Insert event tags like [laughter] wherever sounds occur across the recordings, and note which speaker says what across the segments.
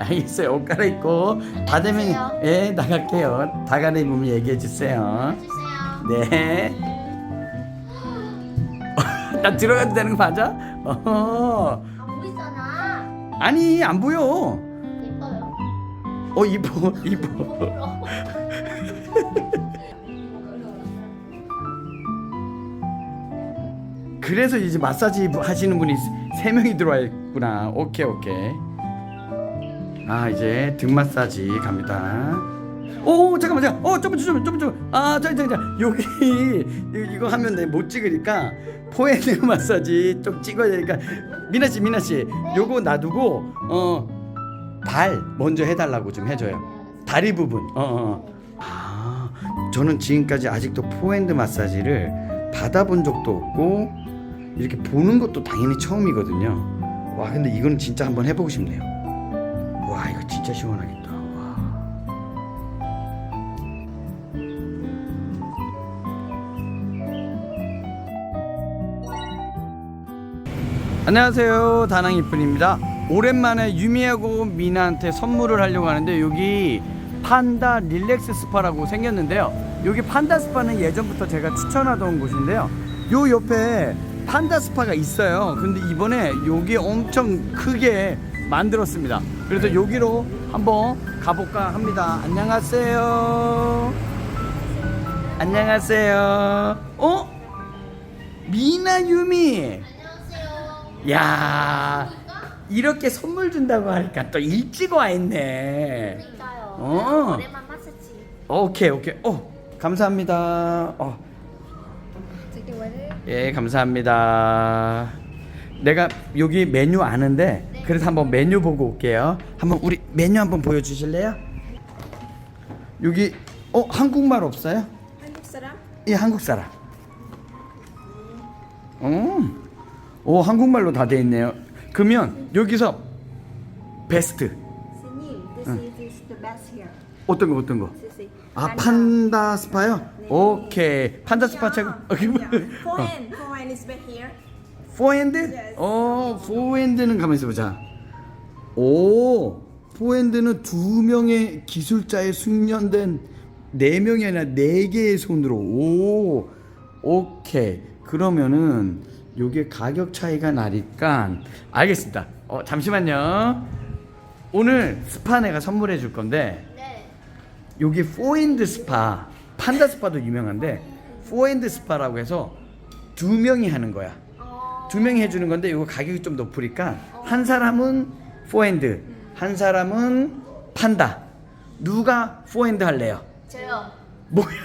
Speaker 1: 알겠어요. 옷 갈아입고 다 되면
Speaker 2: 해주세요.
Speaker 1: 예 나갈게요. 다 갈아입으면 얘기해 주세요. 네. [laughs] 나 들어가도 되는 거 맞아? 어.
Speaker 2: 안 보이잖아.
Speaker 1: 아니 안 보여.
Speaker 2: 예뻐요.
Speaker 1: 어 이뻐 이뻐. 그래서 이제 마사지 하시는 분이 세 명이 들어와 있구나. 오케이 오케이. 아 이제 등 마사지 갑니다. 오 잠깐만 잠깐. 어 좀만 좀만 좀만 좀. 아 잠깐 잠깐 여기 [laughs] 이- 이거 하면 내못 찍으니까 포핸드 마사지 좀 찍어야 되니까 미나 씨 미나 씨 요거 놔두고 어 발 먼저 해달라고 좀 해줘요. 다리 부분. 어, 어. 아, 저는 지금까지 아직도 포핸드 마사지를 받아본 적도 없고 이렇게 보는 것도 당연히 처음이거든요. 와, 근데 이거는 진짜 한번 해보고 싶네요. 와, 이거 진짜 시원하겠다. 와. 안녕하세요. 다낭이쁜입니다. 오랜만에 유미하고 미나한테 선물을 하려고 하는데 여기 판다 릴렉스 스파라고 생겼는데요. 여기 판다 스파는 예전부터 제가 추천하던 곳인데요. 요 옆에 판다 스파가 있어요. 근데 이번에 여기 엄청 크게 만들었습니다 그래서 여기로 한번 가볼까 합니다 안녕하세요 안녕하세요 어? 미나 유미
Speaker 2: 안녕하세요.
Speaker 1: 야 이렇게 선물 준다고 하니까 또 일찍 와 있네.
Speaker 2: 그러니까요.
Speaker 1: 어.
Speaker 2: 오랜만.
Speaker 1: 오케이 오케이. 어 감사합니다. 어. 예 감사합니다. 내가 여기 메뉴 아는데 그래서 한번 메뉴 보고 올게요. 한번 우리 메뉴 한번 보여주실래요? 여기 어 한국말 없어요?
Speaker 3: 한국 사람?
Speaker 1: 예 한국 사람. 어. 오 한국말로 다 돼 있네요. 그러면 여기서 베스트
Speaker 3: 스님, this is the best here.
Speaker 1: 어떤 거 어떤 거? 아 판다 스파요?
Speaker 3: 네.
Speaker 1: 오케이 판다 스파 최고. 어,
Speaker 3: Foreign, foreign is back here.
Speaker 1: 포핸드? 어 포핸드는 가만 있어 보자. 오 포핸드는 두 명의 기술자의 숙련된 네 명이 아니라 네 개의 손으로 오 오케이 그러면은 요게 가격 차이가 나니까 알겠습니다. 어 잠시만요. 오늘 스파 내가 선물해 줄 건데
Speaker 2: 네.
Speaker 1: 여기 포핸드 스파 판다 스파도 유명한데 포핸드 스파라고 해서 두 명이 하는 거야.
Speaker 2: 어.
Speaker 1: 두 명이 해주는 건데 이거 가격이 좀 높으니까 한 사람은 포핸드, 한 사람은 판다. 누가 포핸드 할래요?
Speaker 2: 저요.
Speaker 1: 뭐야? [laughs]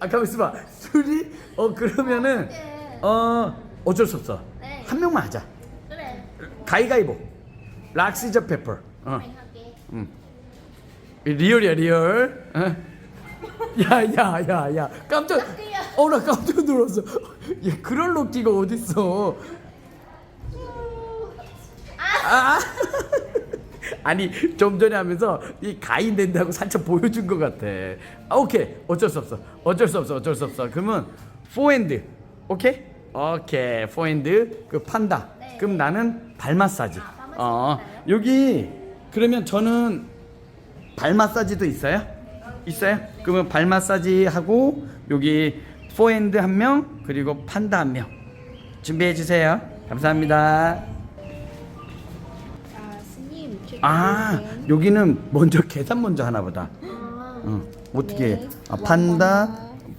Speaker 1: 아 가만 있어봐. 둘이 어 그러면은
Speaker 2: 네.
Speaker 1: 어 어쩔 수 없어.
Speaker 2: 네.
Speaker 1: 한 명만 하자.
Speaker 2: 그래.
Speaker 1: 가위가위보. 락시저 페퍼. 어.
Speaker 2: 할게.
Speaker 1: 음. 리얼이야 리얼. 어? 야야야야 깜짝. 어나 깜짝 놀랐어. 얘 그럴 럭키가 어딨어? 아. [laughs] 아니 좀 전에 하면서 이 가인 된다고 살짝 보여준 것 같아. 아, 오케이 어쩔 수 없어. 어쩔 수 없어. 어쩔 수 없어. 그러면 포핸드. 오케이? 오케이 포핸드 그 판다.
Speaker 2: 네.
Speaker 1: 그럼 나는 발 마사지.
Speaker 2: 아, 발 마사지
Speaker 1: 어
Speaker 2: 있나요?
Speaker 1: 여기 그러면 저는 발 마사지도 있어요? 있어요? 그러면 발 마사지 하고 여기 포핸드 한 명 그리고 판다 한 명 준비해 주세요. 감사합니다.
Speaker 3: 아, 스님,
Speaker 1: 아. 여기는 먼저 계산 먼저 하나 보다.
Speaker 2: 아.
Speaker 1: 응. 어떻게 해?
Speaker 3: 네.
Speaker 1: 아, 판다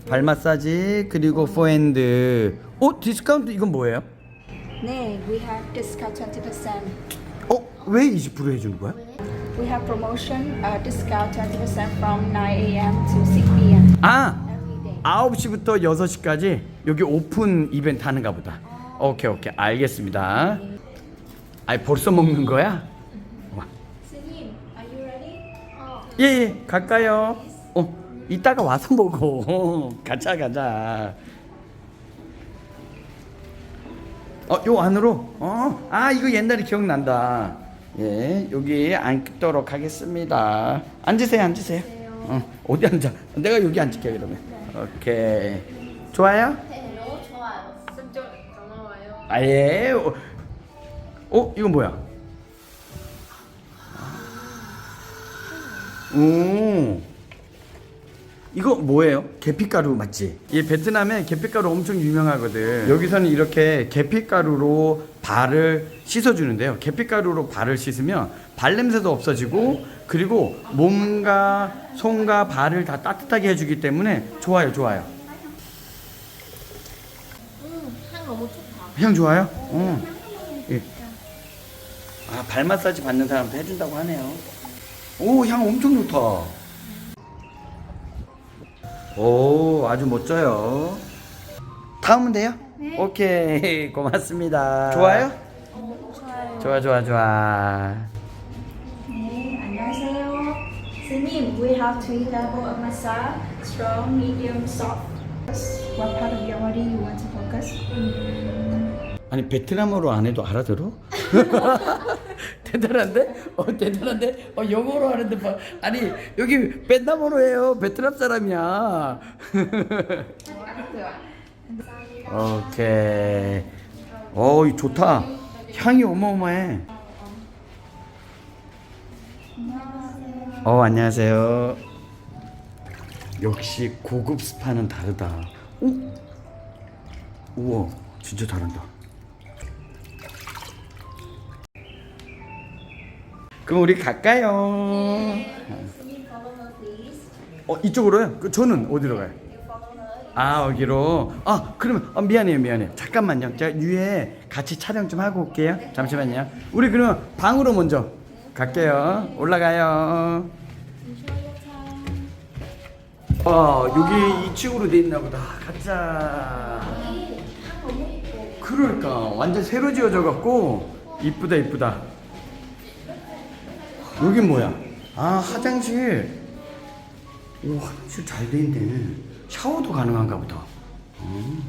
Speaker 1: 발 마사지 그리고 포핸드. 어 디스카운트 이건 뭐예요?
Speaker 3: 네, we have discount 20%.
Speaker 1: 어 왜 20% 해주는 거야?
Speaker 3: We have promotion uh, discount 20% from 9 a.m. to 6 p.m.
Speaker 1: 아. 9시부터 6시까지 여기 오픈 이벤트 하는가 보다. 오케이 오케이 알겠습니다. 아니 벌써 먹는 거야? 와.
Speaker 3: 스님, are you ready?
Speaker 2: 어.
Speaker 1: 예, 예, 갈까요? 어, 이따가 와서 먹어. [laughs] 가자, 가자. 어, 요 안으로? 어, 아, 이거 옛날에 기억난다. 예, 여기 앉도록 하겠습니다. 앉으세요, 앉으세요. 어, 어디 앉아? 내가 여기 앉을게, 그러면. 오케이. 좋아요?
Speaker 2: 좋아요.
Speaker 1: 어, 이건 뭐야? 오. 이거 뭐예요? 계피가루 맞지? 이 베트남에 계피가루 엄청 유명하거든. 여기서는 이렇게 계피가루로 발을 씻어주는데요. 계피가루로 발을 씻으면 발 냄새도 없어지고 그리고 몸과 손과 발을 다 따뜻하게 해주기 때문에 좋아요, 좋아요.
Speaker 2: 음, 향 너무 좋다.
Speaker 1: 향 좋아요? 어. 예. 아, 발 마사지 받는 사람도 해준다고 하네요. 오, 향 엄청 좋다. 오, 아주 멋져요. 다음은 돼요? 오케이, 고맙습니다. 좋아요?
Speaker 2: 좋아요.
Speaker 1: 좋아, 좋아, 좋아.
Speaker 3: 네, 안녕하세요. 선생님, we have three level of massage: strong, medium, soft. What part of your body you want to focus?
Speaker 1: 아니 베트남어로 안 해도 알아들어? [laughs] 대단한데? 어 대단한데? 어 영어로 하는데 봐. 아니 여기 베트남어로 해요. 베트남 사람이야. [laughs] 오케이. 어, 이 좋다. 향이 어마어마해. 어, 안녕하세요. 역시 고급 스파는 다르다. 오? 우와, 진짜 다른다. 그럼 우리 갈까요? 어 이쪽으로요? 그 저는 어디로 가요? 아 여기로. 아 그러면 아, 미안해요 미안해요. 잠깐만요. 제가 위에 같이 촬영 좀 하고 올게요. 잠시만요. 우리 그러면 방으로 먼저 갈게요. 올라가요. 어 여기 2층으로 돼 있나 보다. 가자. 그러니까 완전 새로 지어져 갖고 이쁘다 이쁘다. 여긴 뭐야? 아 화장실. 오 화장실 잘 돼 있네. 샤워도 가능한가 보다. 음.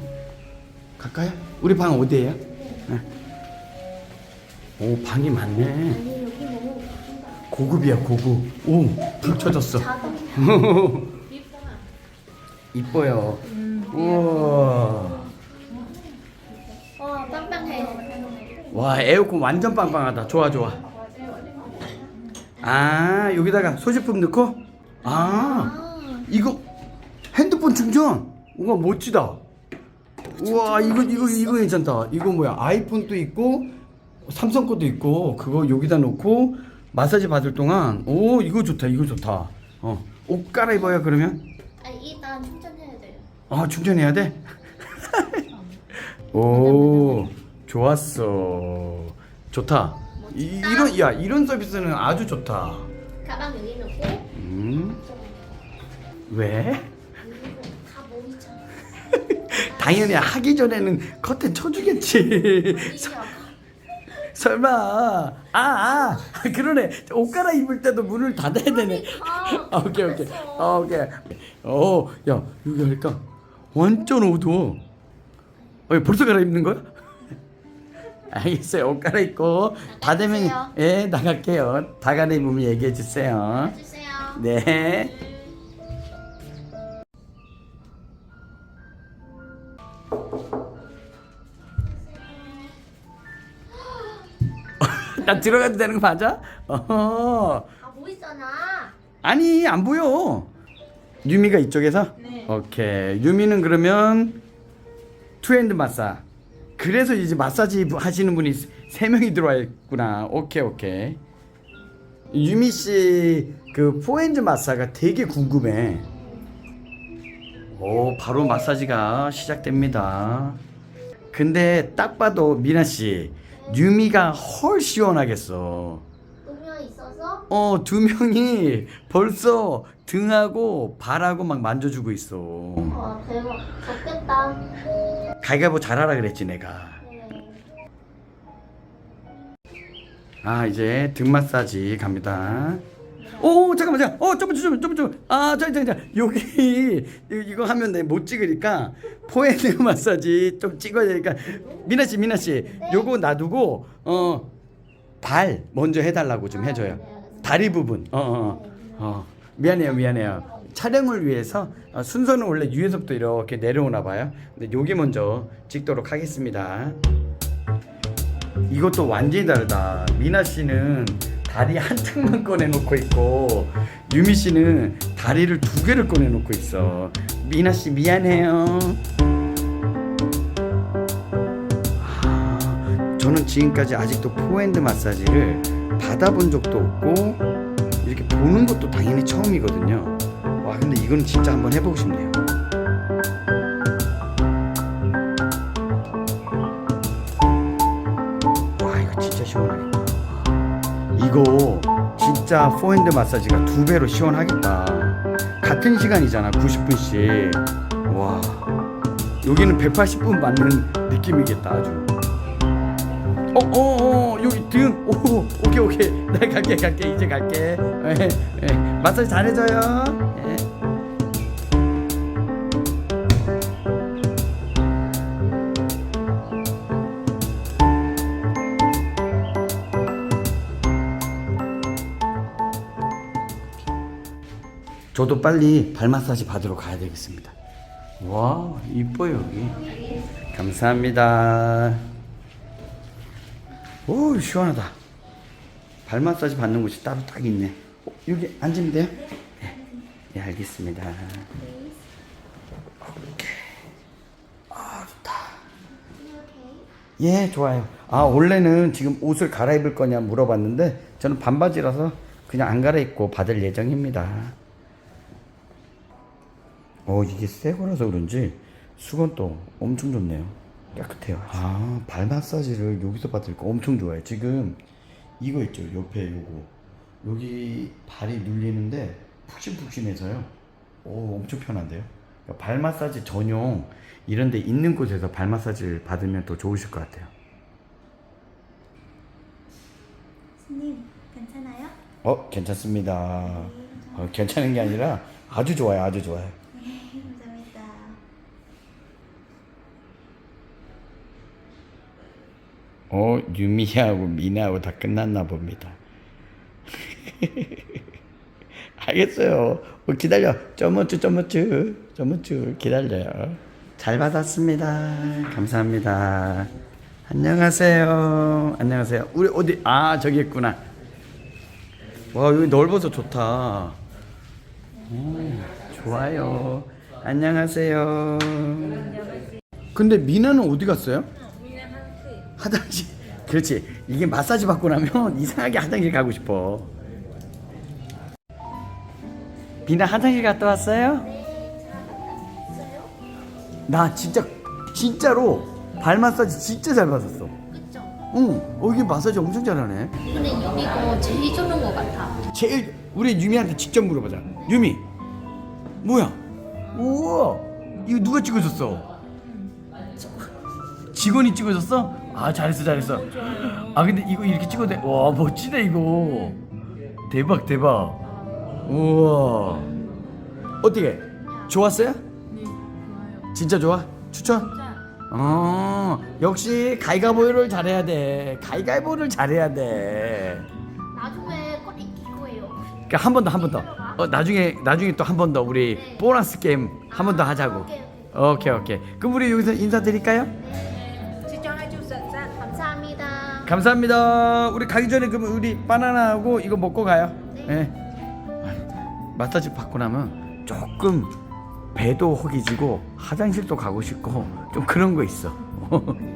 Speaker 1: 갈까요? 우리 방 어디예요? 네. 오 방이 많네.
Speaker 2: 아니, 여기 너무
Speaker 1: 고급이야 고급. 오 불 켜졌어.
Speaker 2: 작은 [laughs] 예쁘다.
Speaker 1: 이뻐요. 우와.
Speaker 2: 와, 빵빵해.
Speaker 1: 와 에어컨 완전 빵빵하다. 좋아 좋아. 아 여기다가 소지품 넣고. 아
Speaker 2: 아,
Speaker 1: 이거 핸드폰 충전. 우와 멋지다. 우와 이거 이거 이거 괜찮다. 이거 뭐야 아이폰도 있고 삼성 것도 있고 그거 여기다 놓고 마사지 받을 동안 오 이거 좋다 이거 좋다. 어 옷 갈아입어요 그러면?
Speaker 2: 아니, 일단 충전해야 돼요.
Speaker 1: 아 충전해야 돼? [laughs] 오 좋았어 좋다 이, 이런 야 이런 서비스는 아주 좋다.
Speaker 2: 가방 여기 넣고,
Speaker 1: 음. 왜?
Speaker 2: 다 모이잖아.
Speaker 1: 당연히 하기 전에는 커튼 쳐주겠지. 서- 설마. 아, 아 그러네. 옷 갈아입을 때도 문을 닫아야 되네. 아, 오케이 오케이. 아, 오케이. 어야 여기 할까? 완전 어두워. 어 벌써 갈아입는 거야? 알겠어요 옷 갈아입고 다 되면. 예 나갈게요 다 갈아입으면 얘기해 주세요
Speaker 2: 해주세요.
Speaker 1: 네 [laughs] 나 들어가도 되는 거 맞아?
Speaker 2: 어다 모이잖아.
Speaker 1: 아니 안 보여 유미가 이쪽에서?
Speaker 3: 네.
Speaker 1: 오케이 유미는 그러면 투핸드 마사 그래서 이제 마사지 하시는 분이 세 명이 들어와 있구나. 오케이 오케이. 유미 씨그 포핸드 마사가 되게 궁금해. 오 바로 마사지가 시작됩니다. 근데 딱 봐도 미나 씨 유미가 헐 시원하겠어.
Speaker 2: 음료 있어서?
Speaker 1: 어, 두 명이 벌써 등하고 발하고 막 만져주고 있어.
Speaker 2: 와, 대박. 좋겠다.
Speaker 1: 가위바위보 잘하라 그랬지, 내가.
Speaker 2: 네.
Speaker 1: 아, 이제 등 마사지 갑니다. 오, 잠깐만, 잠깐. 어, 좀만, 좀만, 좀만, 좀. 아, 저, 저, 저. 여기, [laughs] 이거- 이거 하면 내못 찍으니까, 포핸드 [laughs] 마사지 좀 찍어야 되니까. 미나 씨, 미나 씨. 요거 놔두고, 어, 발 먼저 해달라고 좀 해줘요. 다리 부분. 어, 어, 어. 미안해요, 미안해요. 촬영을 위해서 어, 순서는 원래 위에서부터 이렇게 내려오나 봐요. 근데 요게 먼저 찍도록 하겠습니다. 이것도 완전히 다르다. 미나 씨는 다리 한 층만 꺼내놓고 있고 유미 씨는 다리를 두 개를 꺼내놓고 있어. 미나 씨 미안해요. 아, 저는 지금까지 아직도 포핸드 마사지를 받아본 적도 없고 이렇게 보는 것도 당연히 처음이거든요. 와 근데 이거는 진짜 한번 해보고 싶네요. 와 이거 진짜 시원하겠다. 이거 진짜 포핸드 마사지가 두 배로 시원하겠다. 같은 시간이잖아 90분씩. 와 여기는 180분 맞는 느낌이겠다 아주. 어어어 어, 여기 등. 오 오케이 오케이 나 갈게 갈게 이제 갈게. 에, 에, 마사지 잘해줘요. 예. 저도 빨리 발 마사지 받으러 가야 되겠습니다. 와, 이뻐요, 여기. 감사합니다. 오, 시원하다. 발 마사지 받는 곳이 따로 딱 있네. 어, 여기 앉으면 돼요? 네, 네 알겠습니다. 아. 예, 좋아요. 아, 원래는 지금 옷을 갈아입을 거냐 물어봤는데 저는 반바지라서 그냥 안 갈아입고 받을 예정입니다. 어, 이게 새 거라서 그런지 수건도 엄청 좋네요. 깨끗해요. 아, 발 마사지를 여기서 받으니까 엄청 좋아요. 지금 이거 있죠. 옆에 요거. 여기 발이 눌리는데 푹신푹신해서요. 오, 엄청 편한데요. 그러니까 발 마사지 전용 이런 데 있는 곳에서 발 마사지를 받으면 더 좋으실 것 같아요.
Speaker 3: 스님 괜찮아요?
Speaker 1: 어, 괜찮습니다. 어, 괜찮은 게 아니라 아주 좋아요. 아주 좋아요.
Speaker 3: 네 감사합니다.
Speaker 1: 어, 유미하고 미나하고 다 끝났나 봅니다. [laughs] 알겠어요. 어, 기다려. 점어쭈, 점어쭈, 점어쭈 기다려요. 잘 받았습니다. 감사합니다. 안녕하세요. 안녕하세요. 우리 어디? 아 저기 있구나. 와 여기 넓어서 좋다. 오, 좋아요. 안녕하세요. 근데 미나는 어디 갔어요? 화장실. 그렇지. 이게 마사지 받고 나면 [laughs] 이상하게 화장실 가고 싶어. 비나 화장실 갔다 왔어요? 나 진짜 진짜로 발 마사지 진짜 잘 받았어.
Speaker 2: 그쵸?
Speaker 1: 응. 어 이게 마사지 엄청 잘하네.
Speaker 2: 근데 유미거 제일 좋은 거 같아.
Speaker 1: 제일 우리 유미한테 직접 물어보자. 유미, 뭐야? 우와, 이거 누가 찍어줬어? 직원이 찍어줬어? 아 잘했어 잘했어. 아 근데 이거 이렇게 찍어도 돼? 와 멋지다 이거. 대박 대박. 우와. 어떻게? 좋았어요? 네 좋아요. 진짜 좋아? 추천? 어 역시 가위가위보를 잘해야 돼. 가위가위보를 잘해야 돼.
Speaker 2: 나중에 꼭 이길 거예요.
Speaker 1: 그러니까 한 번 더 한 번 더. 어, 나중에 나중에 또 한 번 더 우리 보너스 게임 한 번 더 하자고.
Speaker 2: 오케이,
Speaker 1: 오케이 오케이. 그럼 우리 여기서 인사드릴까요? 감사합니다. 우리 가기 전에 그럼 우리 바나나하고 이거 먹고 가요.
Speaker 2: 네.
Speaker 1: 예. 마사지 받고 나면 조금 배도 허기지고 화장실도 가고 싶고 좀 그런 거 있어. [laughs]